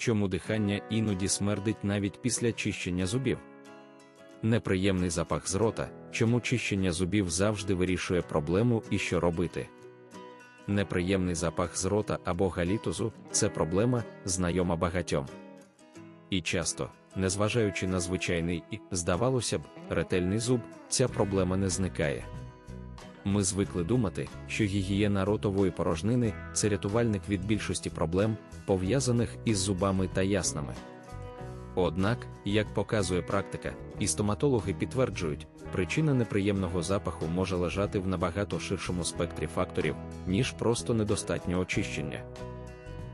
чому дихання іноді смердить навіть після чищення зубів. Неприємний запах з рота, чому чищення зубів завжди вирішує проблему і що робити. Неприємний запах з рота або галітозу це проблема, знайома багатьом. І часто, незважаючи на звичайний і, здавалося б, ретельний зуб, ця проблема не зникає. Ми звикли думати, що гігієна ротової порожнини це рятувальник від більшості проблем, пов'язаних із зубами та яснами. Однак, як показує практика, і стоматологи підтверджують, причина неприємного запаху може лежати в набагато ширшому спектрі факторів, ніж просто недостатнє очищення.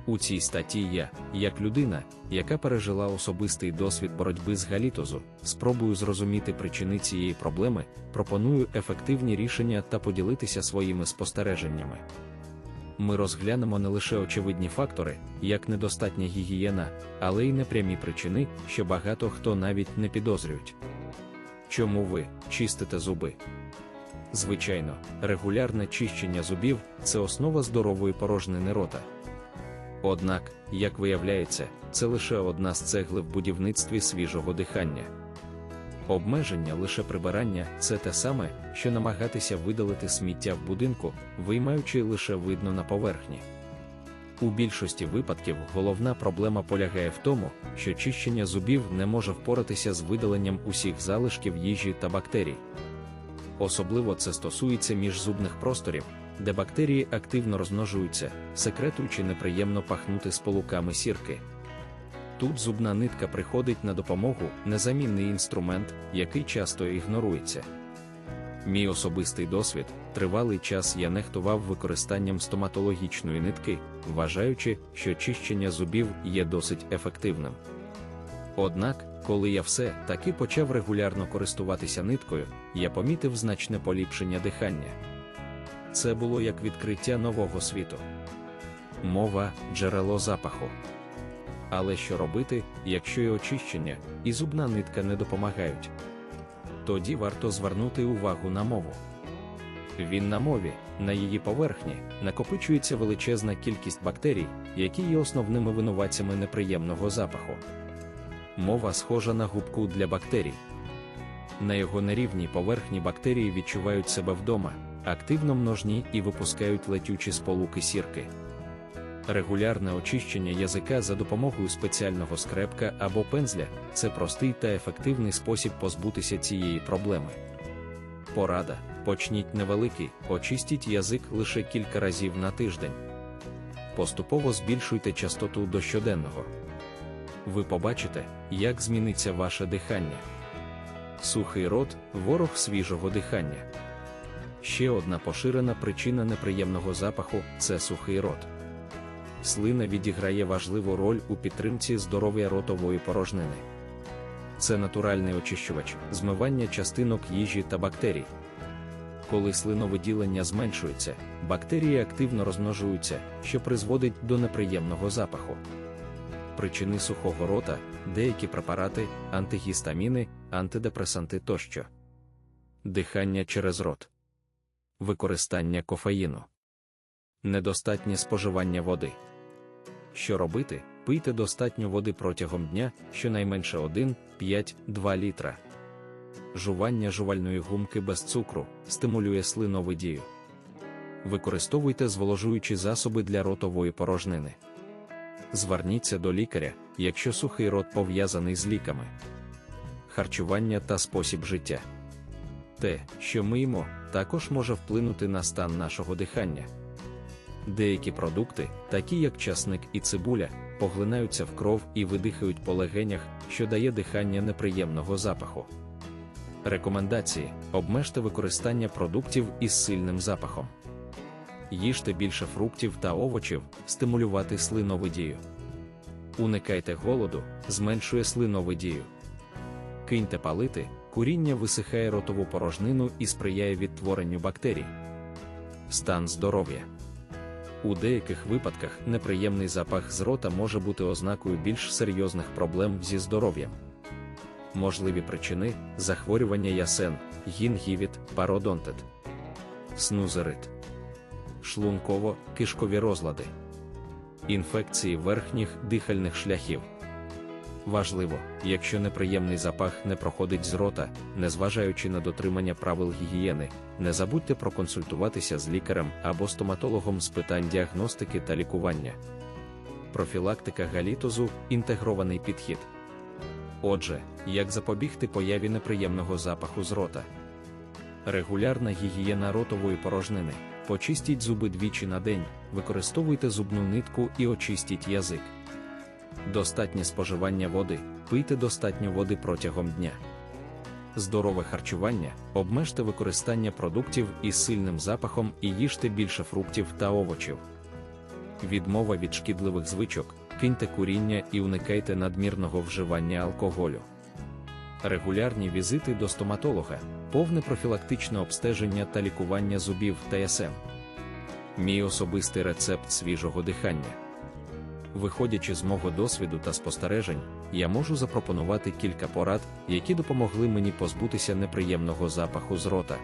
У цій статті я, як людина, яка пережила особистий досвід боротьби з галітозу, спробую зрозуміти причини цієї проблеми, пропоную ефективні рішення та поділитися своїми спостереженнями. Ми розглянемо не лише очевидні фактори, як недостатня гігієна, але й непрямі причини, що багато хто навіть не підозрюють. Чому ви чистите зуби? Звичайно, регулярне чищення зубів це основа здорової порожнини рота. Однак, як виявляється, це лише одна з цегли в будівництві свіжого дихання. Обмеження лише прибирання це те саме, що намагатися видалити сміття в будинку, виймаючи лише видно на поверхні. У більшості випадків головна проблема полягає в тому, що чищення зубів не може впоратися з видаленням усіх залишків їжі та бактерій. Особливо це стосується міжзубних просторів, де бактерії активно розмножуються, секретуючи неприємно пахнути сполуками сірки. Тут зубна нитка приходить на допомогу незамінний інструмент, який часто ігнорується. Мій особистий досвід, тривалий час я нехтував використанням стоматологічної нитки, вважаючи, що чищення зубів є досить ефективним. Однак, коли я все таки почав регулярно користуватися ниткою, я помітив значне поліпшення дихання. Це було як відкриття нового світу. Мова джерело запаху. Але що робити, якщо і очищення, і зубна нитка не допомагають? Тоді варто звернути увагу на мову. Він на мові, на її поверхні, накопичується величезна кількість бактерій, які є основними винуватцями неприємного запаху. Мова схожа на губку для бактерій. На його нерівній поверхні бактерії відчувають себе вдома, активно множні і випускають летючі сполуки сірки. Регулярне очищення язика за допомогою спеціального скрепка або пензля це простий та ефективний спосіб позбутися цієї проблеми. Порада: почніть невеликий, очистіть язик лише кілька разів на тиждень. Поступово збільшуйте частоту до щоденного. Ви побачите, як зміниться ваше дихання. Сухий рот ворог свіжого дихання. Ще одна поширена причина неприємного запаху це сухий рот. Слина відіграє важливу роль у підтримці здоров'я ротової порожнини. Це натуральний очищувач, змивання частинок їжі та бактерій. Коли слиновиділення зменшується, бактерії активно розмножуються, що призводить до неприємного запаху. Причини сухого рота, деякі препарати, антигістаміни, антидепресанти тощо. Дихання через рот, використання кофеїну, недостатнє споживання води. Що робити? Пийте достатньо води протягом дня, щонайменше 1-5-2 літра. Жування жувальної гумки без цукру стимулює слиновидію. Використовуйте зволожуючі засоби для ротової порожнини. Зверніться до лікаря, якщо сухий рот пов'язаний з ліками. Харчування та спосіб життя. Те, що ми їмо, також може вплинути на стан нашого дихання. Деякі продукти, такі як часник і цибуля, поглинаються в кров і видихають по легенях, що дає дихання неприємного запаху. Рекомендації: обмежте використання продуктів із сильним запахом. Їжте більше фруктів та овочів, стимулювати слиновидію. Уникайте голоду, зменшує слиновидію. Киньте палити, куріння висихає ротову порожнину і сприяє відтворенню бактерій. Стан здоров'я. У деяких випадках неприємний запах з рота може бути ознакою більш серйозних проблем зі здоров'ям. Можливі причини захворювання ясен, гінгівіт, пародонтит, снузерит, шлунково-кишкові розлади, інфекції верхніх дихальних шляхів. Важливо, якщо неприємний запах не проходить з рота, незважаючи на дотримання правил гігієни, не забудьте проконсультуватися з лікарем або стоматологом з питань діагностики та лікування. Профілактика галітозу інтегрований підхід. Отже, як запобігти появі неприємного запаху з рота? Регулярна гігієна ротової порожнини. Почистіть зуби двічі на день, використовуйте зубну нитку і очистіть язик. Достатнє споживання води, пийте достатньо води протягом дня. Здорове харчування, обмежте використання продуктів із сильним запахом і їжте більше фруктів та овочів. Відмова від шкідливих звичок, киньте куріння і уникайте надмірного вживання алкоголю. Регулярні візити до стоматолога, повне профілактичне обстеження та лікування зубів та СМ. Мій особистий рецепт свіжого дихання. Виходячи з мого досвіду та спостережень, я можу запропонувати кілька порад, які допомогли мені позбутися неприємного запаху з рота.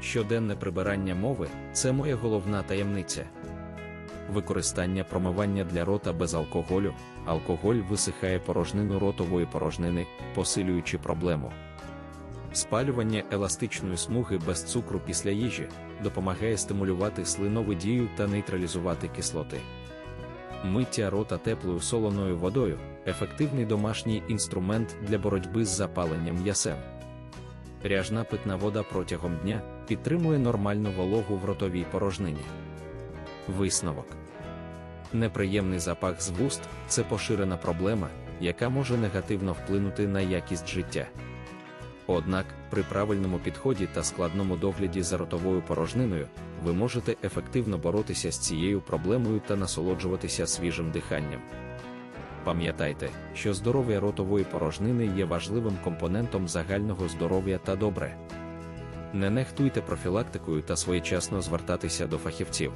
Щоденне прибирання мови це моя головна таємниця. Використання промивання для рота без алкоголю. Алкоголь висихає порожнину ротової порожнини, посилюючи проблему. Спалювання еластичної смуги без цукру після їжі допомагає стимулювати слиновидію та нейтралізувати кислоти. Миття рота теплою солоною водою ефективний домашній інструмент для боротьби з запаленням ясен. Ряжна питна вода протягом дня підтримує нормальну вологу в ротовій порожнині. Висновок. Неприємний запах з вуст це поширена проблема, яка може негативно вплинути на якість життя. Однак, при правильному підході та складному догляді за ротовою порожниною, ви можете ефективно боротися з цією проблемою та насолоджуватися свіжим диханням. Пам'ятайте, що здоров'я ротової порожнини є важливим компонентом загального здоров'я та добре. Не нехтуйте профілактикою та своєчасно звертатися до фахівців.